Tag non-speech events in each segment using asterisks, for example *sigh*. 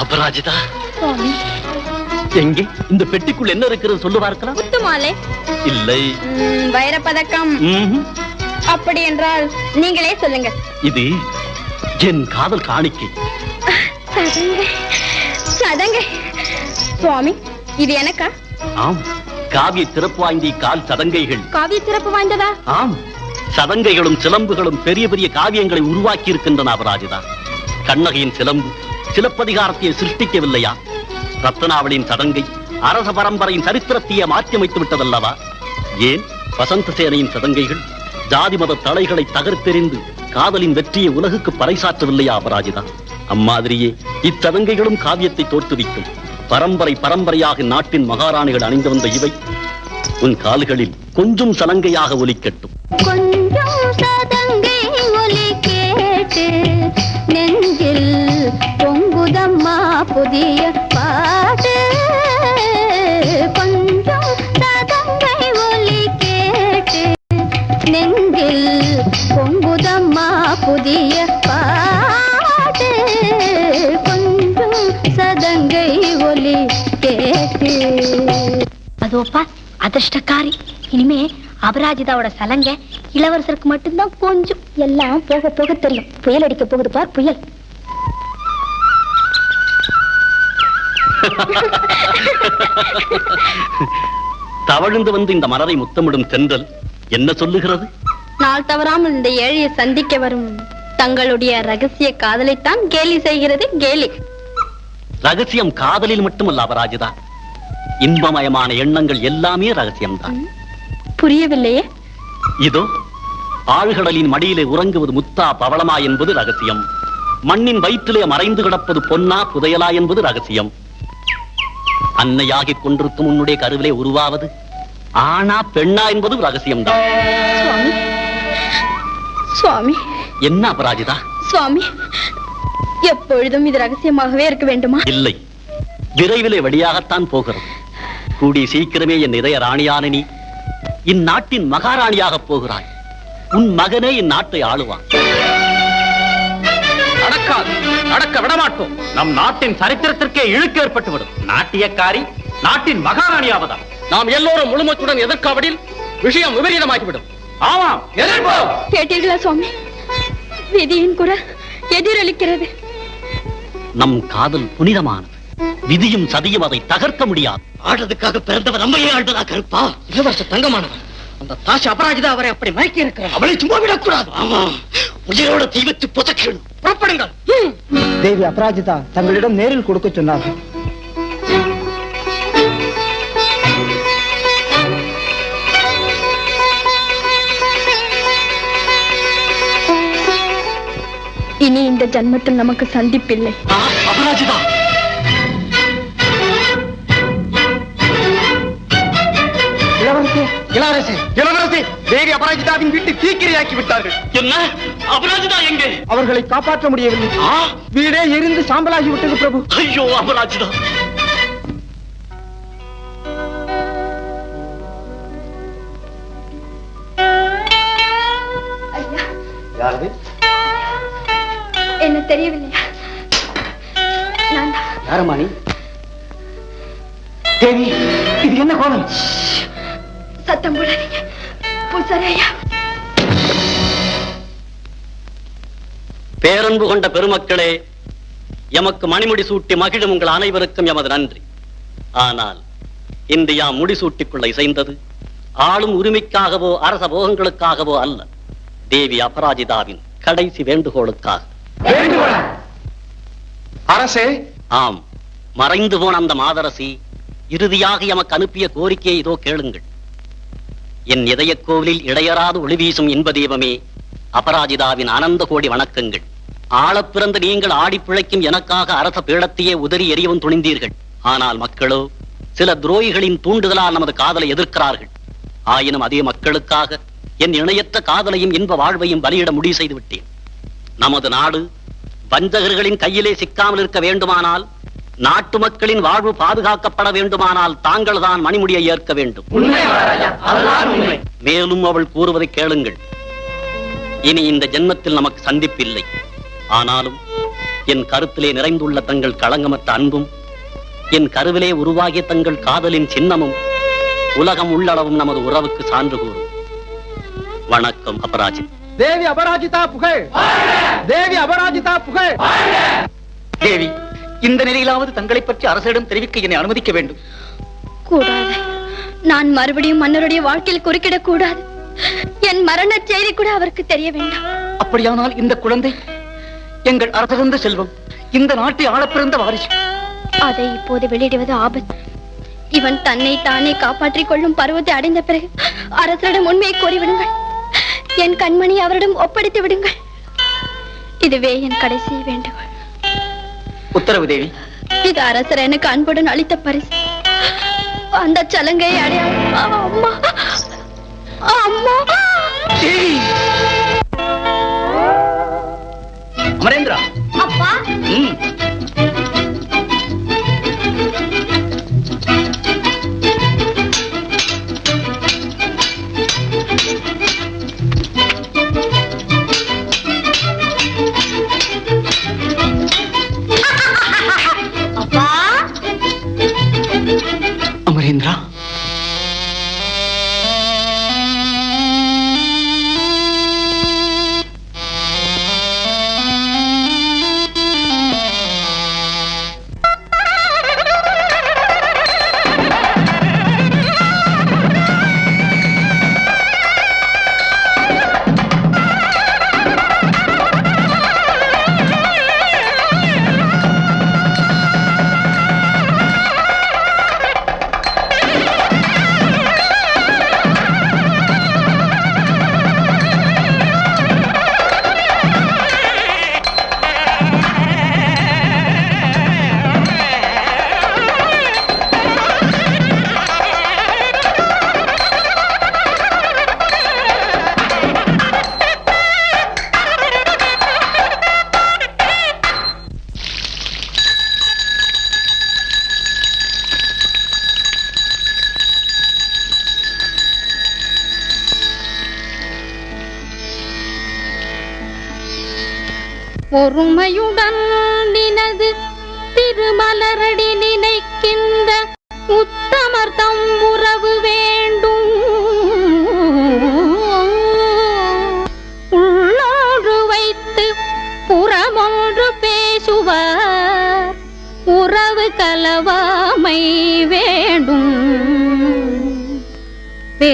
அபராஜிதா. சுவாமி. எங்கே? இந்த பெட்டிக்குள் என்ன இருக்கிறது சொல்லு பார்க்கலாம். முத்து மாலை இல்லை வைரப்பதக்கம். அப்படி என்றால் நீங்களே சொல்லுங்க இது என் காதல் காணிக்கை. சதங்கை சதங்கை சுவாமி இது எனக்கா? ஆம். காவிய சிறப்பு வாய்ந்த கால் சதங்கைகள் காவிய சிறப்பு வாய்ந்ததா? ஆம். சதங்கைகளும் சிலம்புகளும் பெரிய பெரிய காவியங்களை உருவாக்கி இருக்கின்றன அபராஜிதா. கண்ணகையின் சிலம்பு. சிலப்பதிகாரத்தை சிருஷ்டிக்கவில்லையா? ரத்னாவளியின் சதங்கை அரச பரம்பரையின் சரித்திரத்தையே மாற்றியமைத்து விட்டதல்லவா? ஏன்? வசந்த சேனையின் சதங்கைகள் ஜாதி மத தலைகளை தகர்த்தெறிந்து காதலின் வெற்றியை உலகுக்கு பறைசாற்றவில்லையா அபராஜிதா? அம்மாதிரியே இச்சதங்கைகளும் காவியத்தை தோற்றுவிக்கும். பரம்பரை பரம்பரையாக நாட்டின் மகாராணிகள் அணிந்து வந்த இவை உன் கால்களில் கொஞ்சம் சலங்கையாக ஒலிக்கட்டும். கொஞ்சம் சதங்கை ஒலி கேட்டு புதிய பாட்டு. கொஞ்சம் சதங்கை ஒலி கேட்டு. நெஞ்சில் பொங்குதம்மா புதிய பாட்டு. கொஞ்சம் சதங்கை ஒலி கேட்டு. அதோப்பா அதிர்ஷ்டக்காரி. இனிமே அபராஜிதாவோட சலங்க இளவரசருக்கு மட்டும்தான் கொஞ்சம் எல்லாம் போக போக தெரியும். புயல் அடிக்க போகுது பார் புயல். தவழ்ந்து வந்து இந்த மலரை முத்தமிடும் தென்றல் என்ன சொல்லுகிறது? நாள் தவறாமல் இந்த ஏழையை சந்திக்க வரும் தங்களுடைய ரகசிய காதலைத்தான் கேலி செய்கிறது கேலி. ரகசியம் காதலில் மட்டுமல்ல அபராஜிதா. இன்பமயமான எண்ணங்கள் எல்லாமே ரகசியம்தான். புரியவில்லையே. இதோ ஆழ்கடலின் மடியிலே உறங்குவது முத்தா பவளமா என்பது ரகசியம். மண்ணின் வயிற்றிலே மறைந்து கிடப்பது பொன்னா புதையலா என்பது ரகசியம். அன்னையாகிக் கொண்டிருக்கும் உன்னுடைய கருவிலே உருவாவது ஆனா பெண்ணா என்பது ரகசியம்தான். சுவாமி. சுவாமி. என்ன அபராஜிதா? சுவாமி எப்பொழுதும் இது ரகசியமாகவே இருக்க வேண்டுமா? இல்லை. விரைவிலே வெளியாகத்தான் போகிறது. கூடி சீக்கிரமே என் இதய ராணியான நீ இந்நாட்டின் மகாராணியாக போகிறாய். உன் மகனே இந்நாட்டை ஆளுவான். நடக்க விடமாட்டோம். நம் நாட்டின் சரித்திரத்திற்கே இழுக்கு ஏற்பட்டுவிடும். நாட்டியக்காரி நாட்டின் மகாராணியாவதா நாம் எல்லோரும் முழுமத்துடன் எதிர்க்காவிடில் விஷயம் விபரீதமாகிவிடும். ஆமாம் எதிர்ப்போம்! கேட்டீர்களா சுவாமி? விதியின் குரல் எதிரொலிக்கிறது. நம் காதல் புனிதமானது. விதியும் சதியும் அதை தகர்க்க முடியாது. ஆடுறதுக்காக பிறந்தவர் நம்மையே ஆடுறதா கருப்பா? இளவரச தங்கமானவர். அந்த தாஷ் அபராஜிதா அவரை அப்படி மயக்கி இருக்கிறார் அவளை சும்மா விடக்கூடாது. ஆமா உயிரோட தீவத்து புதைக்கணும். புறப்படுங்கள். தேவி அபராஜிதா தங்களிடம் நேரில் கொடுக்க சொன்னார்கள் இனி இந்த ஜன்மத்தில் நமக்கு சந்திப்பில்லை. அபராஜிதா. இளவரசி இளவரசி இளவரசி. தேவி அபராஜிதாவின் வீட்டு தீக்கிரையாக்கி விட்டார்கள். என்ன? அபராஜிதா எங்கே? அவர்களை காப்பாற்ற முடியவில்லை. வீடே எரிந்து சாம்பலாகி விட்டது பிரபு. ஐயோ அபராஜிதா. யாரு என்ன தெரியவில்லையா. யாரம்மா நீ? தேவி இது என்ன கோலம்? சத்தம் போடாதீங்க. பூசாரையா பேரன்பு கொண்ட பெருமக்களே எமக்கு மணிமுடி சூட்டி மகிழும் உங்கள் அனைவருக்கும் எமது நன்றி. ஆனால் இந்தியா முடிசூட்டிக்குள்ள இசைந்தது. ஆளும் உரிமைக்காகவோ அரச போகங்களுக்காகவோ அல்ல. தேவி அபராஜிதாவின் கடைசி வேண்டுகோளுக்காக. அரசே? ஆம் மறைந்து போன அந்த மாதரசி இறுதியாக எமக்கு அனுப்பிய கோரிக்கையை இதோ கேளுங்கள். என் இதயக் கோவிலில் இடையராது ஒளி வீசும் இன்ப தெய்வமே அபராஜிதாவின் ஆனந்த கோடி வணக்கங்கள். ஆளப் பிறந்த நீங்கள் ஆடி பிழைக்கும் எனக்காக அரச பீடத்தையே உதறி எறியவும் துணிந்தீர்கள். ஆனால் மக்களோ சில துரோகிகளின் தூண்டுதலால் நமது காதலை எதிர்க்கிறார்கள். ஆயினும் அதே மக்களுக்காக என் இணையற்ற காதலையும் இன்ப வாழ்வையும் பலியிட முடிவு செய்து விட்டேன். நமது நாடு வஞ்சகர்களின் கையிலே சிக்காமல் இருக்க வேண்டுமானால் நாட்டு மக்களின் வாழ்வு பாதுகாக்கப்பட வேண்டுமானால் தாங்கள் தான் மணிமுடியை ஏற்க வேண்டும். மேலும் அவள் கூறுவதை கேளுங்கள். இனி இந்த ஜென்மத்தில் நமக்கு சந்திப்பில்லை. ஆனாலும் என் கருத்திலே நிறைந்துள்ள தங்கள் களங்கமற்ற அன்பும் என் கருவிலே உருவாகிய தங்கள் காதலின் சின்னமும் உலகம் உள்ளளவும் நமது உறவுக்கு சான்று கூறும். வணக்கம் அபராஜித் தேவி அபராஜிதா புகழ். தேவி அபராஜிதா புகழ். தேவி இந்த நிலையிலாவது தங்களை பற்றி அரசிடம் தெரிவிக்க என்னை அனுமதிக்க வேண்டும். கூடாது. நான் மறுபடியும் மன்னருடைய வாழ்க்கையில் குறுக்கிடக் கூடாது என் மரண செய்தி கூட அவருக்கு தெரிய வேண்டாம். அப்படியானால் இந்த குழந்தை எங்கள் அரசிறந்த செல்வம் இந்த நாட்டை ஆளப்பிறந்த வாரிசு. அதை இப்போது வெளியிடுவது ஆபத்து. இவன் தன்னை தானே காப்பாற்றிக் கொள்ளும் பருவத்தை அடைந்த பிறகு அரசரிடம் உண்மையை கூறிவிடுங்கள். என் கண்மணி அவரிடம் ஒப்படைத்து விடுங்கள். இதுவே என் கடைசி வேண்டுகோள். உத்தரவு தேவி. இது அரசர் எனக்கு அன்புடன் அளித்த பரிசு. அந்த சலங்கை அடையாளம். அம்மா. அம்மா. தேவி. அமரேந்திரா. அப்பா. ம்.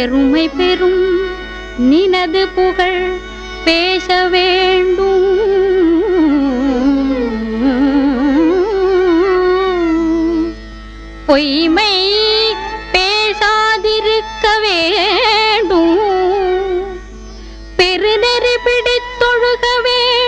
பெருமை பெறும். நினது புகழ் பேச வேண்டும். பொய்மை பேசாதிருக்க வேண்டும். பெருநெறி பிடித்தொழுக வேண்டும்.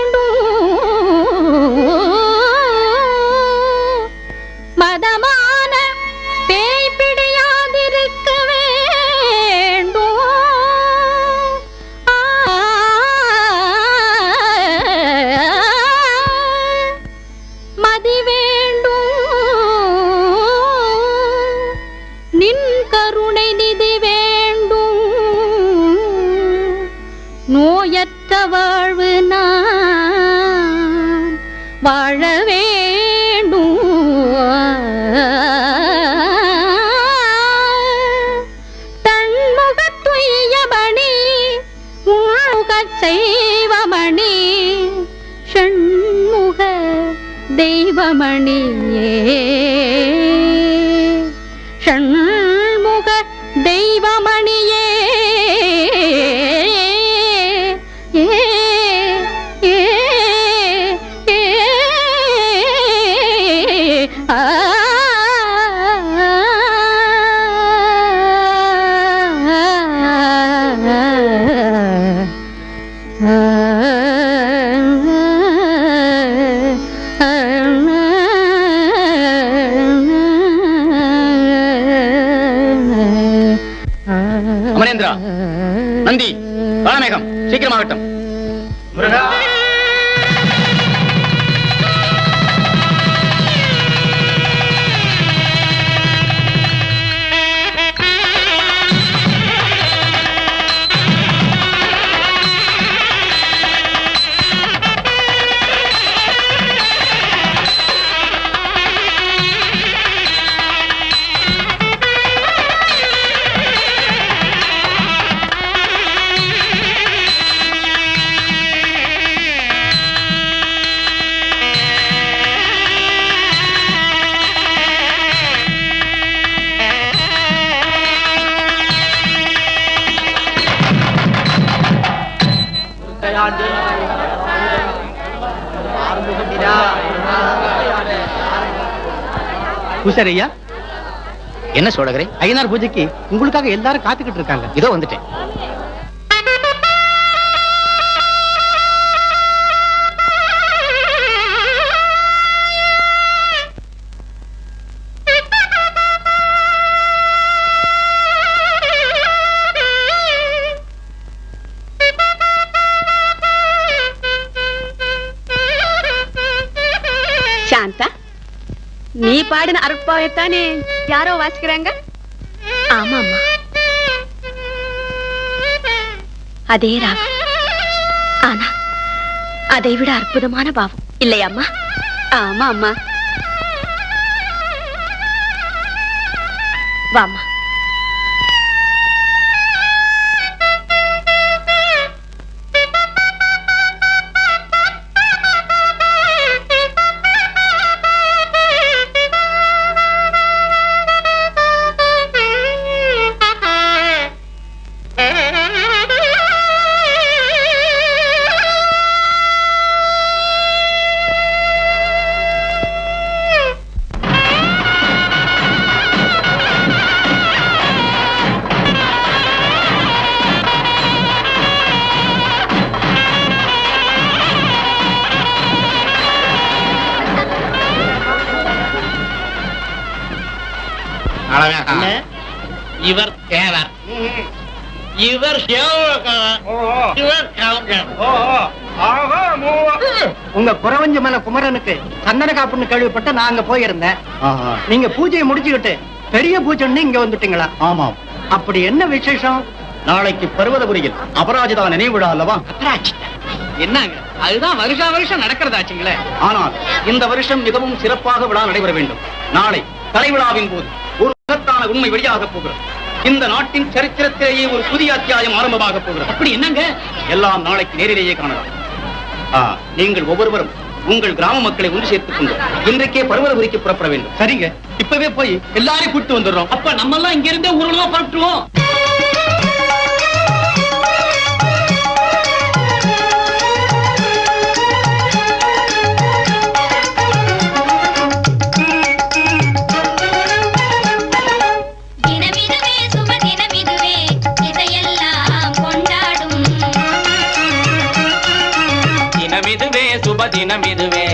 வாழ வேண்டும் உள்முகச் செய்வமணி ஷண்முக தெய்வமணி. ராஜேந்திரா நந்தி காலமேகம் சீக்கிரமாகட்டும். பூசாரி ஐயா. என்ன சோழகரே? ஐயனார் பூஜைக்கு உங்களுக்காக எல்லாரும் காத்துக்கிட்டு இருக்காங்க. இதோ வந்துட்டேன். பாடின அருட்பாவைத்தானே? யாரோ வாசிக்கிறாங்க? ஆமா அம்மா அதே ராகம் ஆனா அதை விட அற்புதமான பாவம். இல்லையா அம்மா ஆமா அம்மா வாம்மா. குமரனுக்கு சந்தன காப்புன்னு கேள்விப்பட்ட நான் அங்க போயிருந்தேன். நீங்க பூஜையை முடிச்சுக்கிட்டு பெரிய பூஜைன்னு இங்க வந்துட்டீங்களா? ஆமாம். அப்படி என்ன விசேஷம்? நாளைக்கு பர்வதபுரியில் அபராஜிதா நினைவு விழா அல்லவா? என்னங்க? அதுதான் வருஷா வருஷம் நடக்கிறதாச்சுங்களே. ஆனால் இந்த வருஷம் மிகவும் சிறப்பாக விழா நடைபெற வேண்டும். நாளை தலைவிழாவின் போது ஒரு மகத்தான உண்மை வெளியாக போகிறது. இந்த நாட்டின் சரித்திரத்திலேயே ஒரு புதிய அத்தியாயம் ஆரம்பமாக போகிறது. அப்படி என்னங்க? எல்லாம் நாளைக்கு நேரிலேயே காணலாம். நீங்கள் ஒவ்வொருவரும் உங்கள் கிராம மக்களை ஒன்று சேர்த்துக் கொண்டு இன்றைக்கே பர்வதபுரிக்கு புறப்பட வேண்டும். சரிங்க. இப்பவே போய் எல்லாரையும் கூட்டு வந்துடுறோம். அப்ப நம்ம எல்லாம் இங்க இருந்தே ஊர்வலமா புறப்பட்டுருவோம். தினம் இதுவே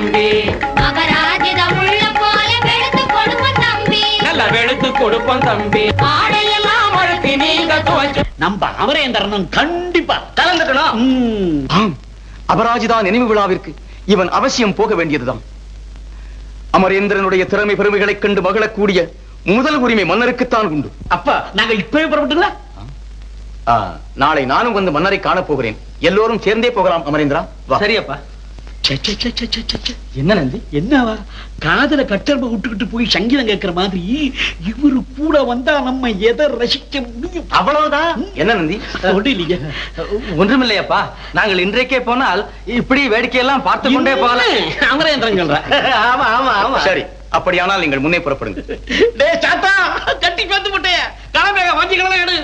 தம்பி. அபராஜித உள்ளம் போல வெளுத்து கொடுப்போம் தம்பி. நல்ல வெளுத்து கொடுப்போம் தம்பி. ஆடையெல்லாம் அழுக்கு நீங்க துவச்சு நம்ம அமரேந்திரனும் கண்டிப்பா கலந்துக்கணும். அபராஜிதா நினைவு விழாவிற்கு இவன் அவசியம் போக வேண்டியதுதான். அமரேந்திரனுடைய திறமை பெருமைகளைக் கண்டு மகிழக்கூடிய முதல் உரிமை மன்னருக்குத்தான் உண்டு. அப்பா நாங்க இப்பவே புறப்பட்டுங்களா? நாளை நானும் வந்து மன்னரை காணப் போகிறேன் எல்லோரும் சேர்ந்தே போகலாம் அமரேந்திரா. சரியப்பா. என்ன நந்தி? என்னவா? காதல கட்டர்ப விட்டுக்கிட்டு போய் சங்கீதம் கேட்கிற மாதிரி இவரு கூட வந்தா நம்ம எதை ரசிக்க முடியும்? அவ்வளவுதான். என்ன நந்தி? இல்லைங்க. ஒன்றுமில்லையப்பா. நாங்கள் இன்றைக்கே போனால் இப்படி வேடிக்கையெல்லாம் பார்த்து கொண்டே போகலாம். அமரேந்திரன் சொல்ற. ஆமா ஆமா ஆமா. சரி அப்படியானால் நீங்கள் முன்னே புறப்படுங்க டேய் சாத்தா கட்டி வந்து போட்டே கிளம்பேக வஞ்சி கிளம்ப எடு.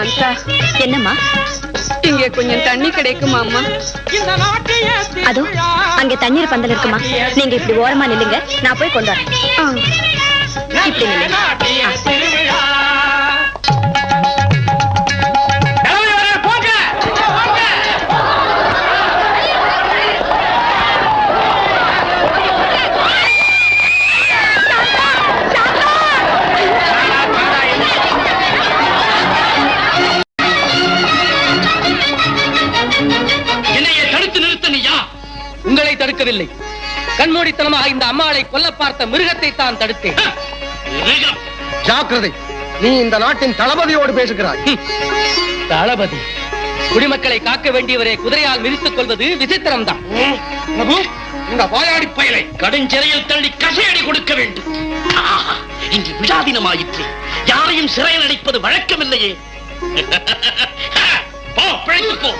சாந்தா. என்னம்மா? இங்க கொஞ்சம் தண்ணி கிடைக்குமா அம்மா? அதோ அங்க தண்ணீர் பந்தல் இருக்குமா? நீங்க இப்படி ஓரமா நில்லுங்க நான் போய் கொண்டு வரேன். இப்படி நில்லுங்க. தடுக்கவில்லை. கண்மூடித்தனமாக இந்த அம்மாளை கொல்ல பார்த்த மிருகத்தை தான் தடுத்தேன். ஜாக்கிரதை. நீ இந்த நாட்டின் தளபதியோடு பேசுகிறாய். தளபதி. குடிமக்களை காக்க வேண்டியவரை குதிரையால் மிதித்துக் கொள்வது விசித்திரம் தான் இந்த வாயாடி பயலை. கடுஞ்சிறையில் தள்ளி கசையடி கொடுக்க வேண்டும். இன்று விழா தினமாயிற்று. யாரையும் சிறையில் அடைப்பது வழக்கமில்லையே. *laughs* போ பிழைத்து போ.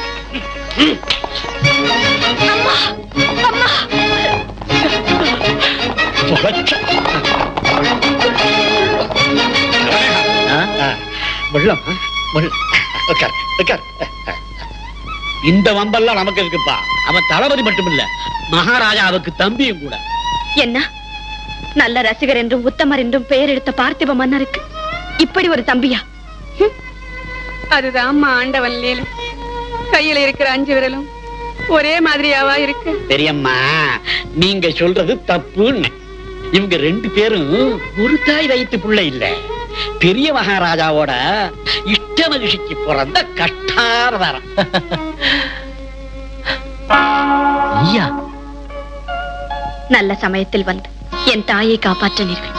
வெள்ளம். இந்த வம்பெல்லாம் நமக்கு இருக்குப்பா அவன் தளபதி மட்டுமில்ல மகாராஜாவுக்கு தம்பியும் கூட. என்ன? நல்ல ரசிகர் என்றும் உத்தமர் என்றும் பெயர் எடுத்த பார்த்திப மன்னருக்கு இப்படி ஒரு தம்பியா? அதுதான் அம்மா ஆண்டவன் கையில இருக்கிற அஞ்சு விரலும் ஒரே மாதிரியாவா இருக்கு? பெரியம்மா நீங்க சொல்றது தப்புன்னு. இவங்க ரெண்டு பேரும் ஒரு தாய் வயிற்று பிள்ளை இல்ல. பெரிய மகாராஜாவோட இஷ்ட மகிழ்ச்சிக்கு பிறந்த கஷ்டாவதாரம் ஐயா. நல்ல சமயத்தில் வந்து என் தாயை காப்பாற்றினீர்கள்.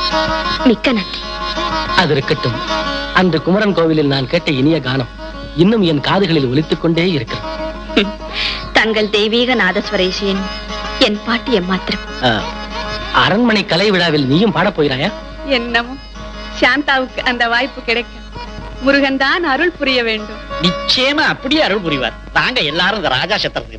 மிக்க நன்றி. அது இருக்கட்டும். அந்த குமரன் கோவிலில் நான் கேட்ட இனிய கானம் இன்னும் என் காதுகளில் ஒலித்துக் கொண்டே இருக்கிறது. தங்கள் தெய்வீக நாதஸ்வரேசியன் என் பாட்டு எம்மாத்திரம் அரண்மனை கலை விழாவில் நீயும் பாடப் போகிறாயா? என்னமோ சாந்தாவுக்கு அந்த வாய்ப்பு கிடைக்க. முருகன் தான் அருள் புரிய வேண்டும். நிச்சயமா அப்படியே அருள் புரிவார். நாங்க எல்லாரும் இந்த ராஜா சத்திரத்துக்கு